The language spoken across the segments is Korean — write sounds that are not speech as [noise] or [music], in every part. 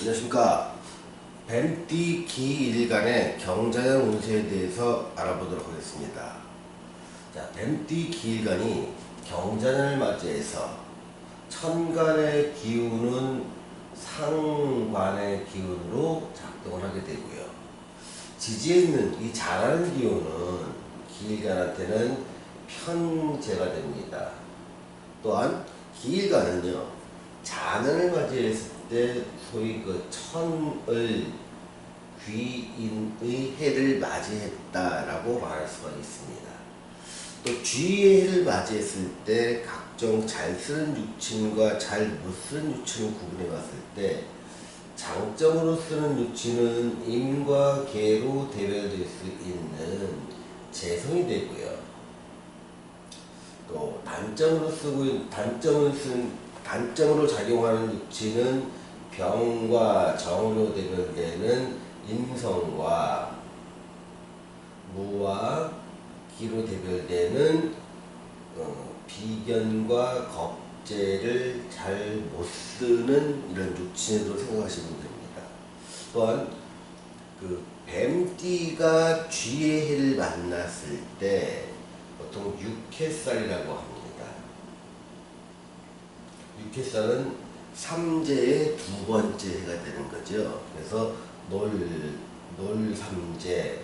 안녕하십니까. 뱀띠 기일간의 경자년 운세에 대해서 알아보도록 하겠습니다. 자, 뱀띠 기일간이 경자년을 맞이해서 천간의 기운은 상관의 기운으로 작동을 하게 되고요. 지지에 있는 이 잘하는 기운은 기일간한테는 편제가 됩니다. 또한 기일간은요, 자년을 맞이했을 때 소위 그 천을 귀인의 해를 맞이했다라고 말할 수가 있습니다. 또 쥐의 해를 맞이했을 때 각종 잘 쓰는 유친과 잘 못 쓰는 유친을 구분해 봤을 때 장점으로 쓰는 유친은 임과 개로 대별될 수 있는 재성이 되고요. 또 단점으로 쓰고 있- 단점을 쓴 단점으로 작용하는 유치는 병과 정으로 대별되는 인성과 무와 기로 대별되는 어, 비견과 겁재를 잘 못 쓰는 이런 유치로 생각하시면 됩니다. 또한 그 뱀띠가 쥐의 해를 만났을 때 보통 육해살이라고 합니다. 육해살은 삼재의 두 번째 해가 되는 거죠. 그래서 놀, 놀삼재라는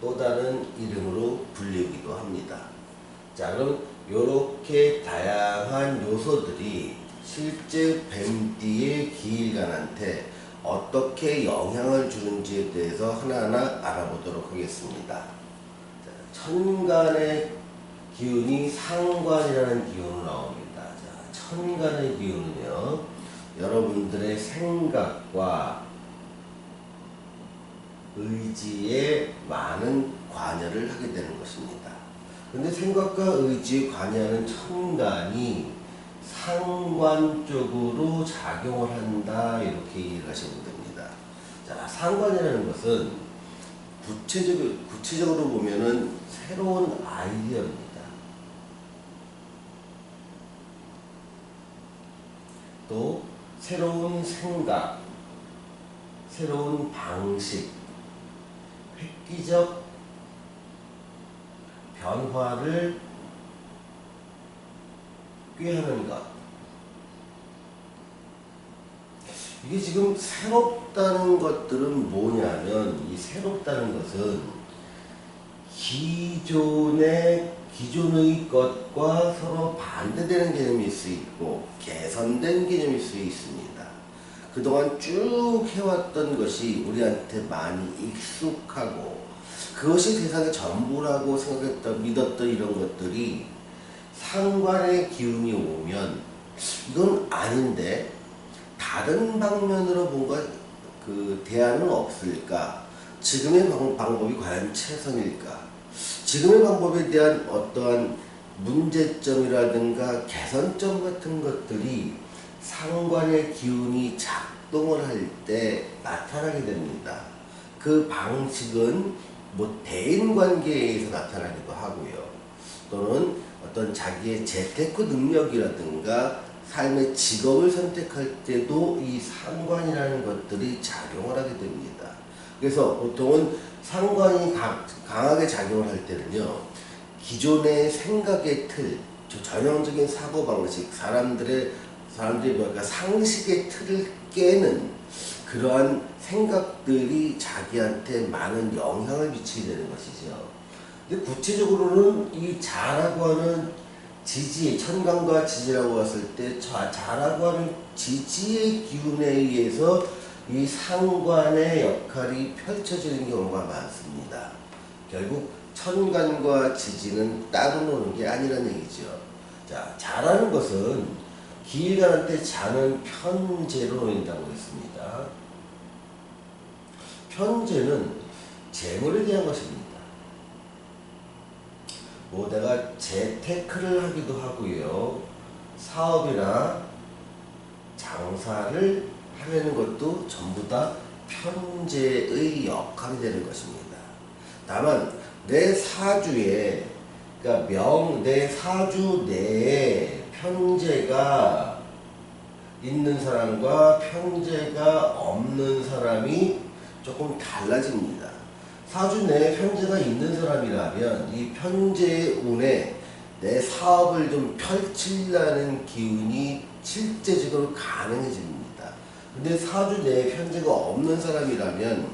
또 다른 이름으로 불리기도 합니다. 자, 그럼 이렇게 다양한 요소들이 실제 뱀띠의 기일간한테 어떻게 영향을 주는지에 대해서 하나하나 알아보도록 하겠습니다. 자, 천간의 기운이 상관이라는 기운으로 나옵니다. 자, 천간의 기운은요, 여러분들의 생각과 의지에 많은 관여를 하게 되는 것입니다. 근데 생각과 의지에 관여하는 천간이 상관 쪽으로 작용을 한다 이렇게 이해를 하시면 됩니다. 자, 상관이라는 것은 구체적, 구체적으로 보면은 새로운 아이디어입니다. 또 새로운 생각, 새로운 방식, 획기적 변화를 꾀하는 것. 이게 지금 새롭다는 것들은 뭐냐면 이 새롭다는 것은 기존의 기존의 것과 서로 반대되는 개념일 수 있고 개선된 개념일 수 있습니다. 그동안 쭉 해왔던 것이 우리한테 많이 익숙하고 그것이 세상의 전부라고 생각했던 믿었던 이런 것들이 상관의 기운이 오면 이건 아닌데 다른 방면으로 뭔가 그 대안은 없을까? 지금의 방, 방법이 과연 최선일까? 지금의 방법에 대한 어떠한 문제점이라든가 개선점 같은 것들이 상관의 기운이 작동을 할 때 나타나게 됩니다. 그 방식은 뭐 대인 관계에 의해서 나타나기도 하고요. 또는 어떤 자기의 재테크 능력이라든가 삶의 직업을 선택할 때도 이 상관이라는 것들이 작용을 하게 됩니다. 그래서 보통은 상관이 강, 강하게 작용을 할 때는요, 기존의 생각의 틀, 저 전형적인 사고 방식, 사람들의, 사람들이 뭐랄까, 상식의 틀을 깨는 그러한 생각들이 자기한테 많은 영향을 미치게 되는 것이죠. 근데 구체적으로는 이 자라고 하는 지지, 천간과 지지라고 했을 때 자, 자라고 하는 지지의 기운에 의해서 이 상관의 역할이 펼쳐지는 경우가 많습니다. 결국 천간과 지지는 따로 노는 게 아니라는 얘기죠. 자, 자라는 것은 기일간한테 자는 편제로 놓인다고 했습니다. 편제는 재물에 대한 것입니다. 뭐 내가 재테크를 하기도 하고요. 사업이나 장사를 하려는 것도 전부 다 편제의 역할이 되는 것입니다. 다만 내 사주에 그러니까 명 내 사주 내에 편제가 있는 사람과 편제가 없는 사람이 조금 달라집니다. 사주 내에 편제가 있는 사람이라면 이 편제의 운에 내 사업을 좀 펼치려는 기운이 실제적으로 가능해집니다. 근데 사주 내에 편제가 없는 사람이라면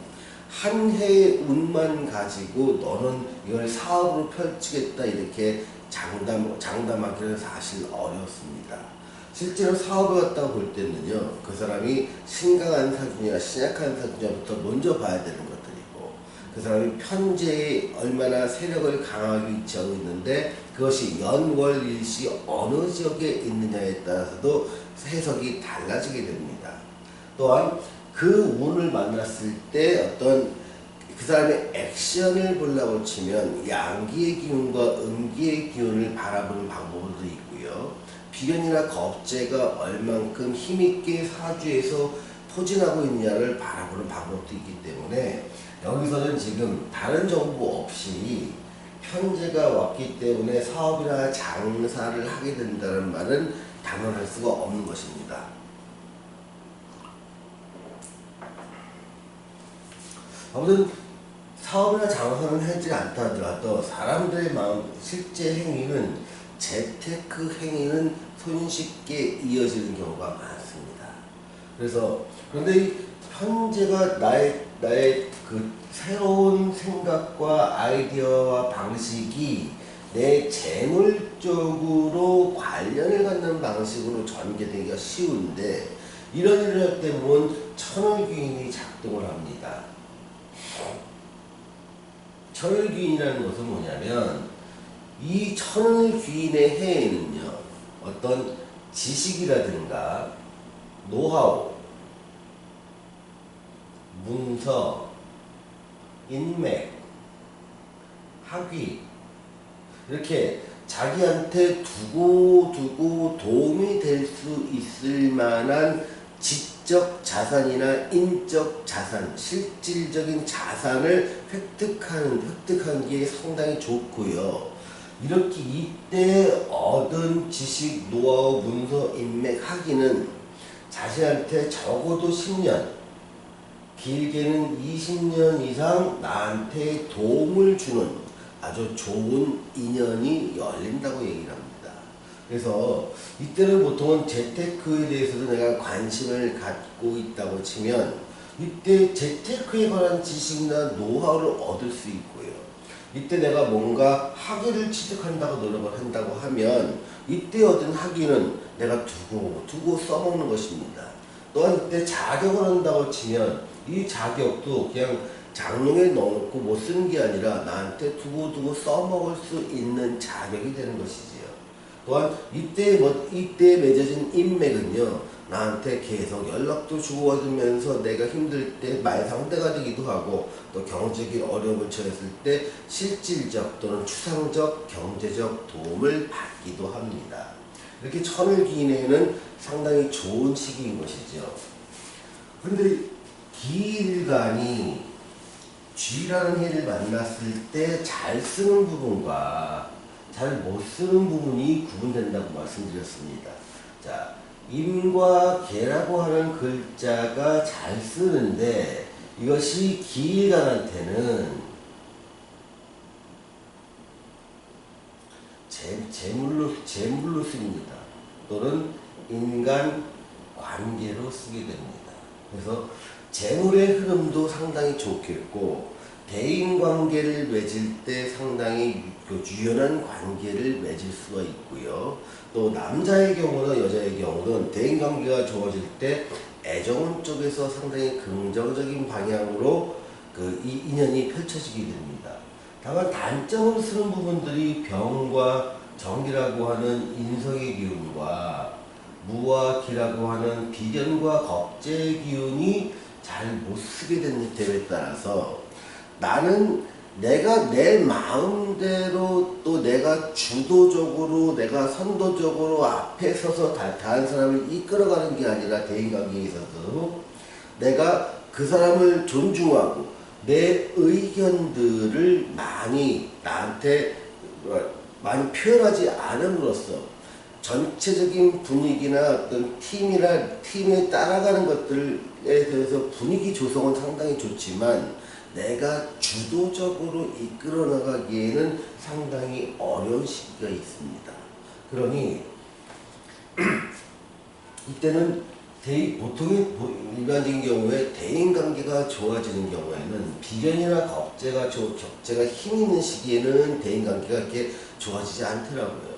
한 해의 운만 가지고 너는 이걸 사업으로 펼치겠다 이렇게 장담, 장담하기는 사실 어렵습니다. 실제로 사업을 갖다 볼 때는요, 그 사람이 신강한 사주냐, 신약한 사주냐부터 먼저 봐야 되는 것들이고, 그 사람이 편제에 얼마나 세력을 강하게 위치하고 있는데, 그것이 연월일시 어느 지역에 있느냐에 따라서도 해석이 달라지게 됩니다. 또한 그 운을 만났을 때 어떤 그 사람의 액션을 보려고 치면 양기의 기운과 음기의 기운을 바라보는 방법도 있고요. 비견이나 겁재가 얼만큼 힘있게 사주에서 포진하고 있냐를 바라보는 방법도 있기 때문에 여기서는 지금 다른 정보 없이 편제가 왔기 때문에 사업이나 장사를 하게 된다는 말은 단언할 수가 없는 것입니다. 아무튼 사업이나 장사는 하지 않다 하더라도 사람들의 마음 실제 행위는 재테크 행위는 손쉽게 이어지는 경우가 많습니다. 그래서 그런데 이 현재가 나의 나의 그 새로운 생각과 아이디어와 방식이 내 재물 쪽으로 관련을 갖는 방식으로 전개되기가 쉬운데 이런 일을 할때 보면 천을귀인이 작동을 합니다. 천을귀인이라는 것은 뭐냐면 이 천을귀인의 해에는요 어떤 지식이라든가 노하우, 문서, 인맥, 학위 이렇게 자기한테 두고 두고 도움이 될 수 있을 만한 지적 자산이나 인적 자산, 실질적인 자산을 획득하는 획득한 게 상당히 좋고요. 이렇게 이때 얻은 지식, 노하우, 문서, 인맥, 학위는 자신한테 적어도 10년, 길게는 20년 이상 나한테 도움을 주는 아주 좋은 인연이 열린다고 얘기를 합니다. 그래서 이때는 보통은 재테크에 대해서도 내가 관심을 갖고 있다고 치면 이때 재테크에 관한 지식이나 노하우를 얻을 수 있고요. 이때 내가 뭔가 학위를 취득한다고 노력을 한다고 하면 이때 얻은 학위는 내가 두고 두고 써먹는 것입니다. 또한 이때 자격을 한다고 치면 이 자격도 그냥 장롱에 넣어놓고 못 쓰는 게 아니라 나한테 두고두고 써먹을 수 있는 자격이 되는 것이지요. 또한 이때 뭐 이때 맺어진 인맥은요 나한테 계속 연락도 주고받으면서 내가 힘들 때 말상대가 되기도 하고 또 경제적인 어려움을 처했을 때 실질적 또는 추상적 경제적 도움을 받기도 합니다. 이렇게 천을 기인에는 상당히 좋은 시기인 것이죠. 그런데 기일간이 쥐라는 해를 만났을 때 잘 쓰는 부분과 잘 못 쓰는 부분이 구분된다고 말씀드렸습니다. 자, 임과 개라고 하는 글자가 잘 쓰는데 이것이 기일간한테는 재, 재물로, 재물로 씁니다. 또는 인간 관계로 쓰게 됩니다. 그래서 재물의 흐름도 상당히 좋겠고 대인 관계를 맺을 때 상당히 그 유연한 관계를 맺을 수가 있고요. 또 남자의 경우나 여자의 경우는 대인 관계가 좋아질 때 애정운 쪽에서 상당히 긍정적인 방향으로 그 이 인연이 펼쳐지게 됩니다. 다만 단점으로 쓰는 부분들이 병과 정기라고 하는 인성의 기운과 무와 기라고 하는 비견과 겁재의 기운이 잘 못 쓰게 된 점에 따라서 나는 내가 내 마음대로 또 내가 주도적으로 내가 선도적으로 앞에 서서 다, 다른 사람을 이끌어가는 게 아니라 대인관계에 있어서 내가 그 사람을 존중하고 내 의견들을 많이 나한테 많이 표현하지 않음으로써 전체적인 분위기나 어떤 팀이나 팀에 따라가는 것들에 대해서 분위기 조성은 상당히 좋지만 내가 주도적으로 이끌어 나가기에는 상당히 어려운 시기가 있습니다. 그러니 [clears throat] 이때는 대인, 보통의 보- 일반적인 경우에 대인 관계가 좋아지는 경우에는 비견이나 조- 격제가 힘 있는 시기에는 대인 관계가 이렇게 좋아지지 않더라고요.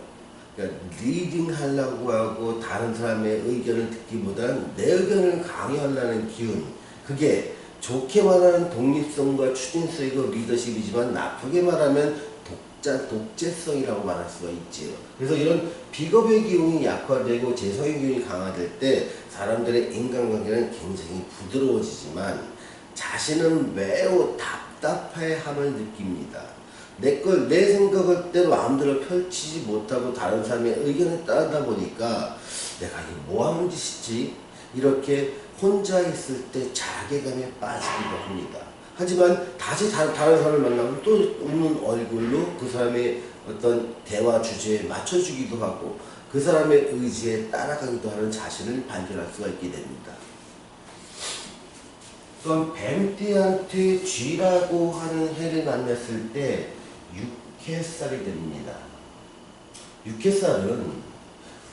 그러니까 리딩 하려고 하고 다른 사람의 의견을 듣기보다는 내 의견을 강요하려는 기운 그게 좋게 말하면 독립성과 추진성이고 리더십이지만 나쁘게 말하면 독자, 독재성이라고 말할 수가 있지요. 그래서 이런 비겁의 기운이 약화되고 재성의 기운이 강화될 때 사람들의 인간관계는 굉장히 부드러워지지만 자신은 매우 답답해함을 느낍니다. 내 걸, 내 생각을 대로 마음대로 펼치지 못하고 다른 사람의 의견에 따르다 보니까 내가 이게 뭐 하는 짓이지? 이렇게 혼자 있을 때 자괴감에 빠지기도 합니다. 하지만 다시 다, 다른 사람을 만나면 또 웃는 얼굴로 그 사람의 어떤 대화 주제에 맞춰주기도 하고 그 사람의 의지에 따라가기도 하는 자신을 발견할 수가 있게 됩니다. 또한 뱀띠한테 쥐라고 하는 해를 만났을 때 육해살이 됩니다. 육해살은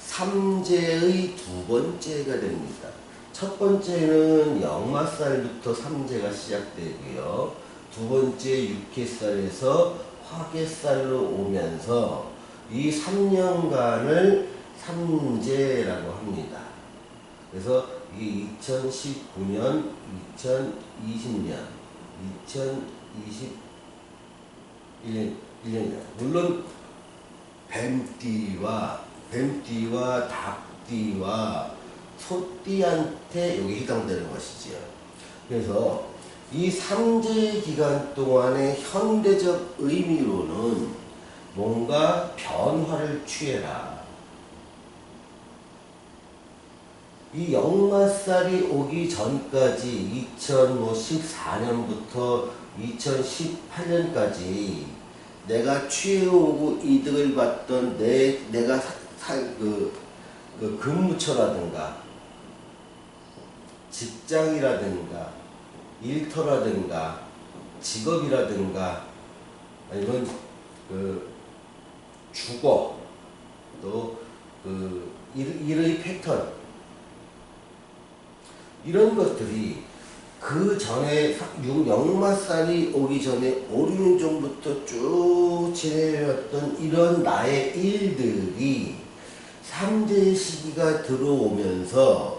삼재의 두 번째가 됩니다. 첫 번째는 역마살부터 삼재가 시작되고요. 두 번째 육해살에서 화개살로 오면서 이 3년간을 삼재라고 합니다. 그래서 이 2019년, 2020년, 2021년, 1년이다. 물론 뱀띠와 뱀띠와 닭띠와 소띠한테 여기 해당되는 것이지요. 그래서 이 3제 기간 동안의 현대적 의미로는 뭔가 변화를 취해라. 이 역마살이 오기 전까지 2014년부터 2018년까지 내가 취해오고 이득을 봤던 내 내가 사, 사, 그, 그 근무처라든가 직장이라든가 일터라든가 직업이라든가 아니면 그 주거 또그 일의 패턴. 이런 것들이 그 전에 역마살이 오기 전에 5, 6년 전부터 쭉 지내왔던 이런 나의 일들이 3대 시기가 들어오면서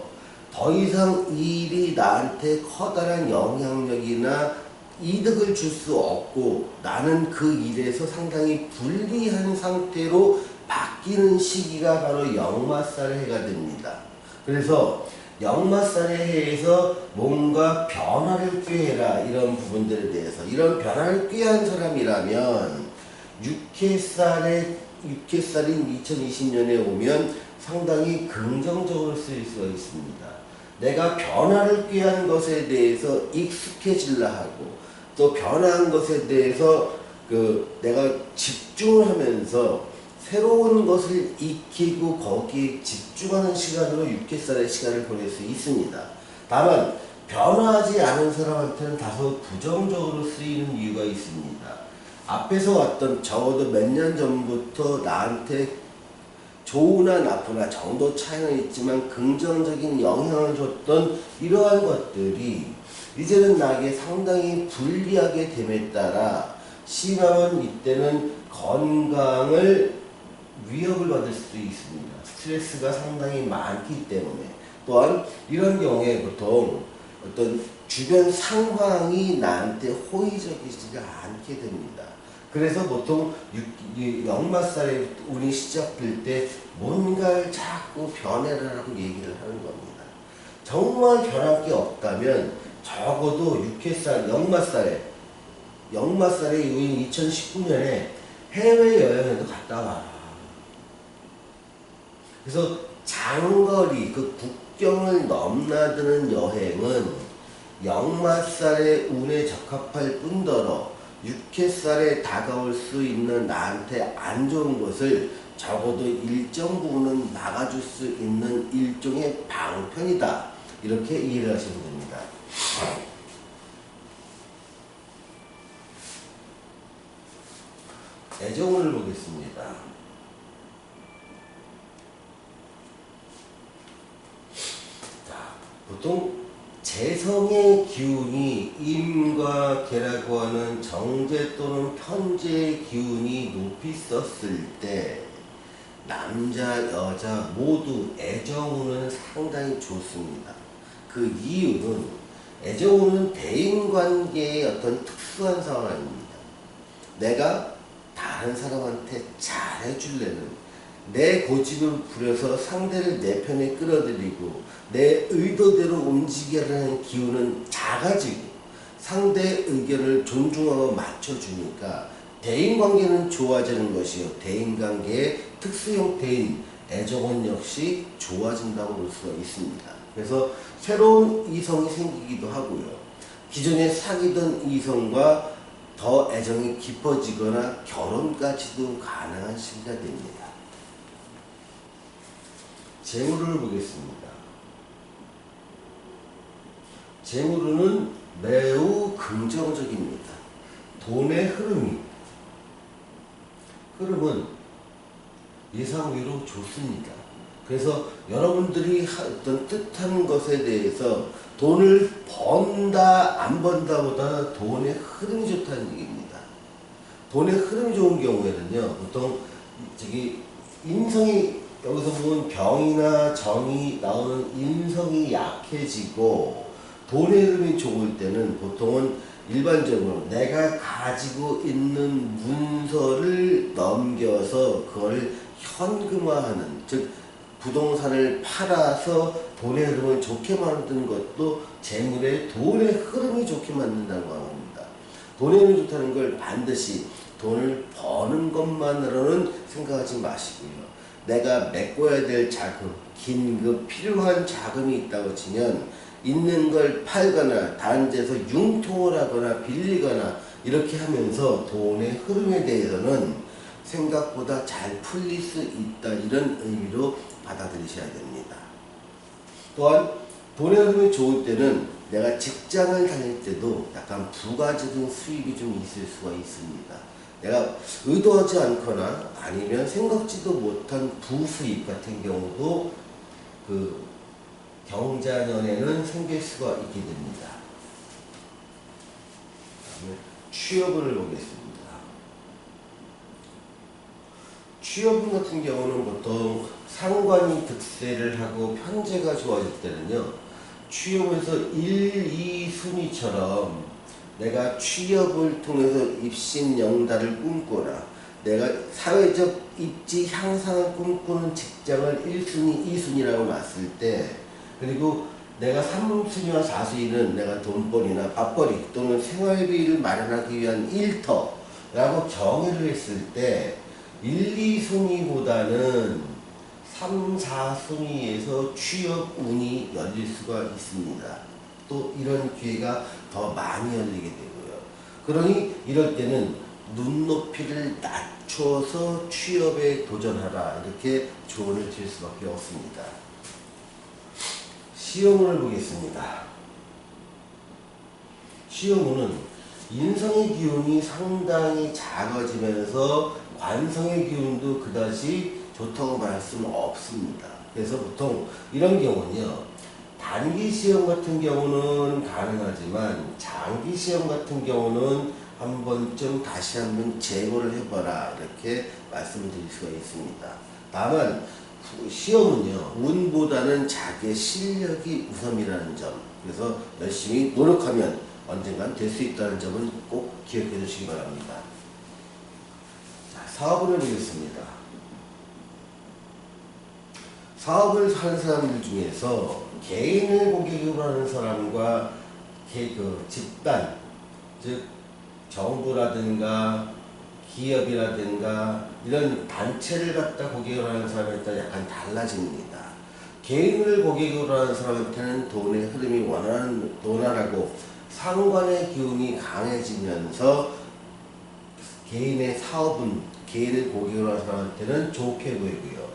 더 이상 이 일이 나한테 커다란 영향력이나 이득을 줄 수 없고 나는 그 일에서 상당히 불리한 상태로 바뀌는 시기가 바로 역마살 해가 됩니다. 그래서 역마살의 해에서 뭔가 변화를 꾀해라 이런 부분들에 대해서 이런 변화를 꾀한 사람이라면 육해살의 육해살인 2020년에 오면 상당히 긍정적으로 쓰일 수가 있습니다. 내가 변화를 꾀한 것에 대해서 익숙해질라 하고 또 변화한 것에 대해서 그 내가 집중을 하면서 새로운 것을 익히고 거기에 집중하는 시간으로 6개살의 시간을 보낼 수 있습니다. 다만 변화하지 않은 사람한테는 다소 부정적으로 쓰이는 이유가 있습니다. 앞에서 왔던 적어도 몇 년 전부터 나한테 좋으나 나쁘나 정도 차이는 있지만 긍정적인 영향을 줬던 이러한 것들이 이제는 나에게 상당히 불리하게 됨에 따라 심하면 이때는 건강을 위협을 받을 수도 있습니다. 스트레스가 상당히 많기 때문에 또한 이런 경우에 보통 어떤 주변 상황이 나한테 호의적이지가 않게 됩니다. 그래서 보통 역마살의 운이 시작될 때 뭔가를 자꾸 변해라라고 얘기를 하는 겁니다. 정말 변할 게 없다면 적어도 6회살, 역마살에 역마살의 운인 2019년에 해외여행에도 갔다 와라. 그래서 장거리 그 국경을 넘나드는 여행은 역마살의 운에 적합할 뿐더러 육해살에 다가올 수 있는 나한테 안 좋은 것을 적어도 일정 부분은 막아줄 수 있는 일종의 방편이다. 이렇게 이해를 하시면 됩니다. 애정을 보겠습니다. 자, 보통 재성의 기운이 임과 개라고 하는 정제 또는 편제의 기운이 높이 썼을 때 남자 여자 모두 애정운은 상당히 좋습니다. 그 이유는 애정운은 대인관계의 어떤 특수한 상황입니다. 내가 다른 사람한테 잘해줄래는 내 고집을 부려서 상대를 내 편에 끌어들이고 내 의도대로 움직이려는 기운은 작아지고 상대의 의견을 존중하고 맞춰주니까 대인관계는 좋아지는 것이요 대인관계의 특수 형태인 애정은 역시 좋아진다고 볼 수가 있습니다. 그래서 새로운 이성이 생기기도 하고요. 기존에 사귀던 이성과 더 애정이 깊어지거나 결혼까지도 가능한 시기가 됩니다. 재물을 보겠습니다. 재물은 매우 긍정적입니다. 돈의 흐름이 흐름은 예상 외로 좋습니다. 그래서 여러분들이 어떤 뜻하는 것에 대해서 돈을 번다 안 번다보다 돈의 흐름이 좋다는 얘기입니다. 돈의 흐름이 좋은 경우에는요 보통 저기 인성이 여기서 보면 병이나 정이 나오는 인성이 약해지고 돈의 흐름이 좋을 때는 보통은 일반적으로 내가 가지고 있는 문서를 넘겨서 그걸 현금화하는 즉 부동산을 팔아서 돈의 흐름을 좋게 만드는 것도 재물의 돈의 흐름이 좋게 만든다는 겁니다. 돈의 흐름이 좋다는 걸 반드시 돈을 버는 것만으로는 생각하지 마시고요. 내가 메꿔야 될 자금, 긴급 필요한 자금이 있다고 치면 있는 걸 팔거나 데서 융통을 하거나 빌리거나 이렇게 하면서 돈의 흐름에 대해서는 생각보다 잘 풀릴 수 있다 이런 의미로 받아들이셔야 됩니다. 또한 돈의 흐름이 좋을 때는 내가 직장을 다닐 때도 약간 부가적인 수입이 좀 있을 수가 있습니다. 내가 의도하지 않거나 아니면 생각지도 못한 부수입 같은 경우도 그 경자년에는 생길 수가 있게 됩니다. 취업을 보겠습니다. 취업 같은 경우는 보통 상관이 득세를 하고 편제가 좋아질 때는요. 취업에서 1, 2순위처럼 내가 취업을 통해서 입신 영달을 꿈꾸나 내가 사회적 입지 향상을 꿈꾸는 직장을 1순위, 2순위라고 놨을 때 그리고 내가 3순위와 4순위는 내가 돈벌이나 밥벌이 또는 생활비를 마련하기 위한 일터라고 정의를 했을 때 1, 2순위보다는 3, 4순위에서 취업 운이 열릴 수가 있습니다. 또 이런 기회가 더 많이 열리게 되고요. 그러니 이럴 때는 눈높이를 낮춰서 취업에 도전하라 이렇게 조언을 드릴 수밖에 없습니다. 시험을 보겠습니다. 시험은 인성의 기운이 상당히 작아지면서 관성의 기운도 그다지 좋다고 말할 수는 없습니다. 그래서 보통 이런 경우는요. 단기 시험 같은 경우는 가능하지만 장기 시험 같은 경우는 한 번쯤 다시 한번 재고를 해봐라 이렇게 말씀을 드릴 수가 있습니다. 다만 시험은요 운보다는 자기의 실력이 우선이라는 점 그래서 열심히 노력하면 언젠간 될 수 있다는 점은 꼭 기억해 주시기 바랍니다. 자, 사업을 해보겠습니다. 사업을 하는 사람들 중에서 개인을 고객으로 하는 사람과 개, 그 집단, 즉 정부라든가 기업이라든가 이런 단체를 갖다 고객으로 하는 사람에 따라 약간 달라집니다. 개인을 고객으로 하는 사람한테는 돈의 흐름이 원하는 원활하고 상관의 기운이 강해지면서 개인의 사업은 개인을 고객으로 하는 사람한테는 좋게 보이고요.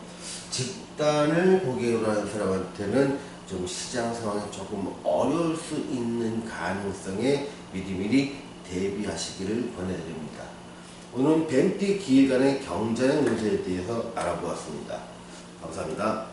집단을 고객으로 하는 사람한테는 좀 시장 상황이 조금 어려울 수 있는 가능성에 미리미리 대비하시기를 권해드립니다. 오늘은 뱀띠 기획안의 경자형 운세에 대해서 알아보았습니다. 감사합니다.